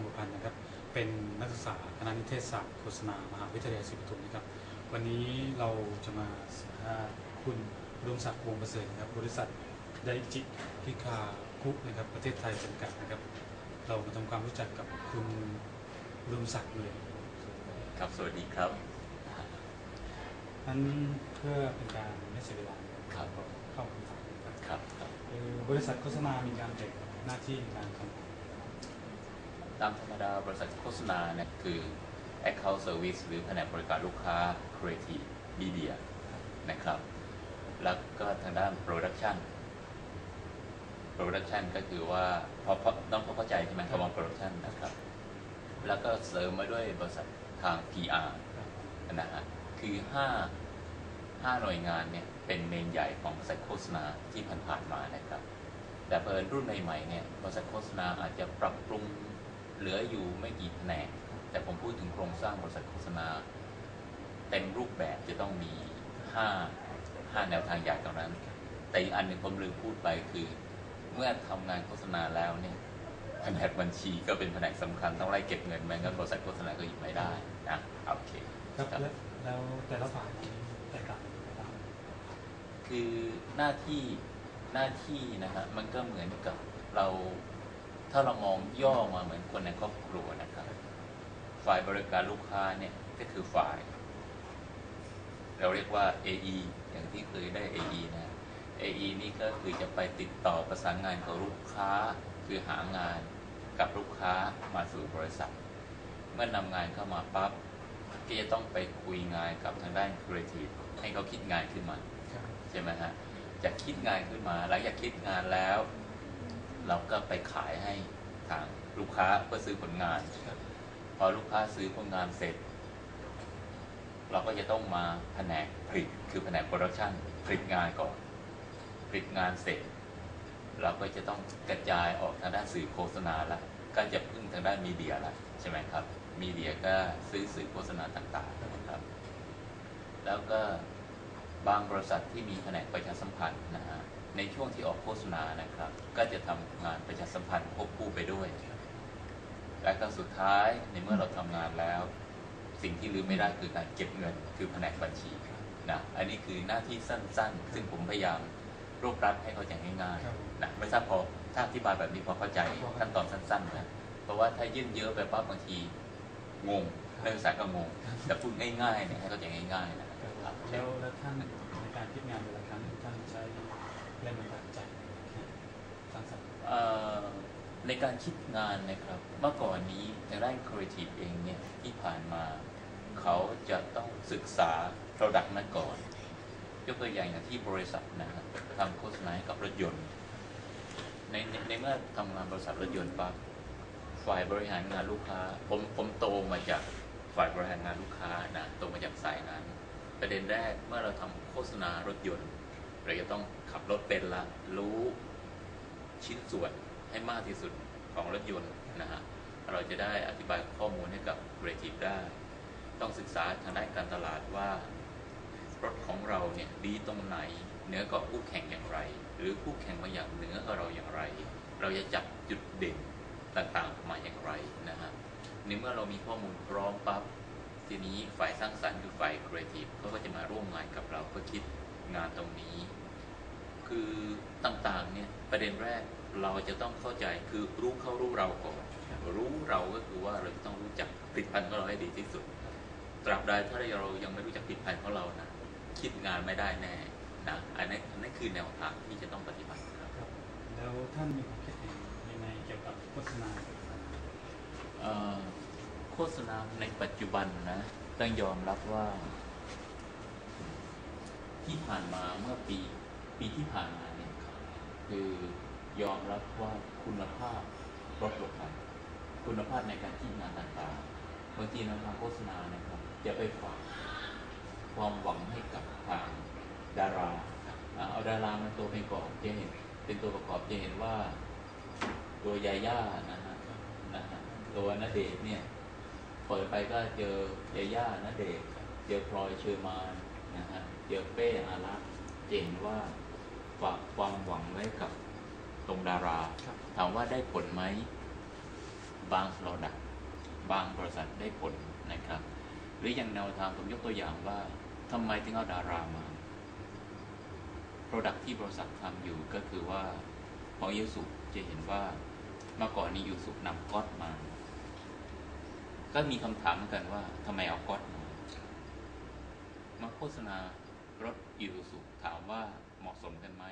งประพันธ์นะครับ เป็นนักศึกษาคณะนิเทศศาสตร์โฆษณามหาวิทยาลัยศรีปทุมนะครับ วันนี้เราจะมาสัมภาษณ์คุณอุดมศักดิ์วงศ์ประเสริฐนะครับ บริษัทไดจิพิคาคุนะครับ ประเทศไทยจำกัดนะครับ เรามาทำความรู้จักกับคุณอุดมศักดิ์เลยครับ สวัสดีครับนั้นเพื่อเป็นการไม่เสียเวลาครับก็เข้าคำถามนะครับครับครับคือบริษัทโฆษณามีการแบ่งหน้าที่ในการทำงาน ตามธรรมดาบริษัทโฆษณาเนี่ยคือ Account Service หรือแผนกบริการลูกค้า Creative Media นะครับ แล้วก็ทางด้าน Production Production ก็คือว่าพอพอต้องเข้าใจใช่ไหมคำว่า Production นะครับ แล้วก็เสริมมาด้วยบริษัททาง PR นะฮะคือ 5 5 หน่วยงานเนี่ยเป็นเมนใหญ่ของบริษัทโฆษณาที่ผ่านๆมานะครับ แต่เพิ่นรุ่นใหม่ๆเนี่ยบริษัทโฆษณาอาจจะปรับปรุง เหลืออยู่ไม่กี่แผนกแต่ผมพูดถึงโครงสร้างบริษัทโฆษณา เต็มรูปแบบจะต้องมี 5 5 แนวทางใหญ่ตรงนั้น แต่อีกอันหนึ่งผมลืมพูดไปคือ เมื่อทำงานโฆษณาแล้วเนี่ยแผนกบัญชีก็เป็นแผนกสำคัญต้องไล่เก็บเงินไม่งั้นบริษัทโฆษณาก็อยู่ไม่ได้นะโอเคครับครับและแล้วแต่ละฝ่ายนี้แตกต่างกันไปบ้างคือหน้าที่หน้าที่นะฮะมันก็เหมือนกับเรา ถ้าเรามองย่อมาเหมือนคนในครอบครัวนะครับ ฝ่ายบริการลูกค้าเนี่ยก็คือฝ่าย เราเรียกว่า AE อย่างที่เคยได้ AE นะ AE นี่ก็คือจะไปติดต่อประสานงานกับลูกค้า คือหางานกับลูกค้ามาสู่บริษัท เมื่อนำงานเข้ามาปั๊บก็จะต้องไปคุยงานกับทางด้าน Creative ให้เขาคิดงานขึ้นมาครับใช่ไหมฮะจะคิดงานขึ้นมาหลังจากคิดงานแล้ว เราก็ไปขายให้ทางลูกค้าเพื่อซื้อผลงาน พอลูกค้าซื้อผลงานเสร็จ เราก็จะต้องมาแผนกผลิตคือแผนกโปรดักชันผลิตงานก่อนผลิตงานเสร็จ เราก็จะต้องกระจายออกทางด้านสื่อโฆษณาละก็จะพึ่งทางด้านมีเดียละใช่ไหมครับมีเดียก็ซื้อสื่อโฆษณาต่างๆนะครับ แล้วก็ บางบริษัทที่มีแผนกประชาสัมพันธ์นะฮะในช่วงที่ออกโฆษณานะครับ ก็จะทำงานประชาสัมพันธ์ควบคู่ไปด้วยและก็สุดท้ายในเมื่อเราทำงานแล้ว สิ่งที่ลืมไม่ได้คือการเก็บเงิน คือแผนกบัญชีนะอันนี้คือหน้าที่สั้นๆ ซึ่งผมพยายามรวบรัดให้เข้าใจง่ายครับๆนะไม่ทราบพอถ้าอธิบายแบบนี้พอเข้าใจขั้นตอนสั้นๆนะเพราะว่าถ้ายื่นเยอะไปปั๊บบางทีงงนักศึกษาก็งงแต่พูดง่ายๆเนี่ยให้เข้าใจง่ายๆนะ คครัรับบแล้วแล้วท่านในการคิดงานแต่ละครั้งท่านใช้แรงบันดาลใจสร้างสรรค์เอ่อในการคิดงานนะครับเมื่อก่อนนี้ในด้านครีเอทีฟเองเนี่ยที่ผ่านมาเขาจะต้องศึกษา Product นั้นก่อน ยกตัวอย่างอย่างที่บริษัทนะครับทำโฆษณาให้กับรถยนต์ ในในในเมื่อทำงานบริษัทรถยนต์ปั๊บฝ่ายบริหารงานลูกค้า ผมผมโตมาจากฝ่ายบริหารงานลูกค้านะโตมาจากสายนั้น ประเด็นแรกเมื่อเราทำโฆษณารถยนต์ เราจะต้องขับรถเป็นละรู้ชิ้นส่วนให้มากที่สุดของรถยนต์นะฮะเราจะได้อธิบายข้อมูลให้กับ Creative ได้ ต้องศึกษาทางด้านการตลาดว่า รถของเราเนี่ยดีตรงไหนเหนือกว่าคู่แข่งอย่างไร หรือคู่แข่งมาอย่างเหนือกว่าเราอย่างไร เราจะจับจุดเด่นต่างๆมาอย่างไรนะฮะในเมื่อเรามีข้อมูลพร้อมปั๊บ ทีนี้ฝ่ายสร้างสรรค์คือฝ่าย Creative เขาก็จะมาร่วมงานกับเราเพื่อคิดงานตรงนี้ คือต่างๆเนี่ยประเด็นแรกเราจะต้องเข้าใจคือรู้เขารู้เราก่อนรู้เราก็คือว่าเราจะต้องรู้จักผลิตภัณฑ์ของเราให้ดีที่สุด ตราบใดถ้าเรายังไม่รู้จักผลิตภัณฑ์ของเรานะคิดงานไม่ได้แน่นะอันนั้นอันนั้นคือแนวทางที่จะต้องปฏิบัติครับครับแล้วท่านมีความคิดเห็นยังไงเกี่ยวกับโฆษณาเอ่อโฆษณาในปัจจุบันนะต้องยอมรับว่า ที่ผ่านมาเมื่อปีปีที่ผ่านมาเนี่ยคือยอมรับว่าคุณภาพลดลงไปคุณภาพในการคิดงานต่างๆบางทีเราทำโฆษณานะครับจะไปฝากความหวังให้กับทางดาราเอาดารามาตัวเป็นก่อนจะเห็นเป็นตัวประกอบจะเห็นว่า ตัวยาย่านะฮะนะฮะตัวณเดชเนี่ย เปิดไปก็เจอยาย่าณเดชน์เจอพลอยเชอร์มานนะฮะเจอเป้อารักษ์เห็นว่าฝากความหวังไว้กับตรงดาราครับถามว่าได้ผลไหมบาง Product บางบริษัทได้ผลนะครับ หรืออย่างแนวทางผมยกตัวอย่างว่าทำไมถึงเอาดารามา Product ที่บริษัททำอยู่ก็คือว่าของยูสุจะเห็นว่าเมื่อก่อนนี้ยูสุนำก๊อตมา ก็มีคำถามเหมือนกันว่าทำไมเอาก๊อตมาโฆษณารถอิรุสุถามว่าเหมาะสมกันไหม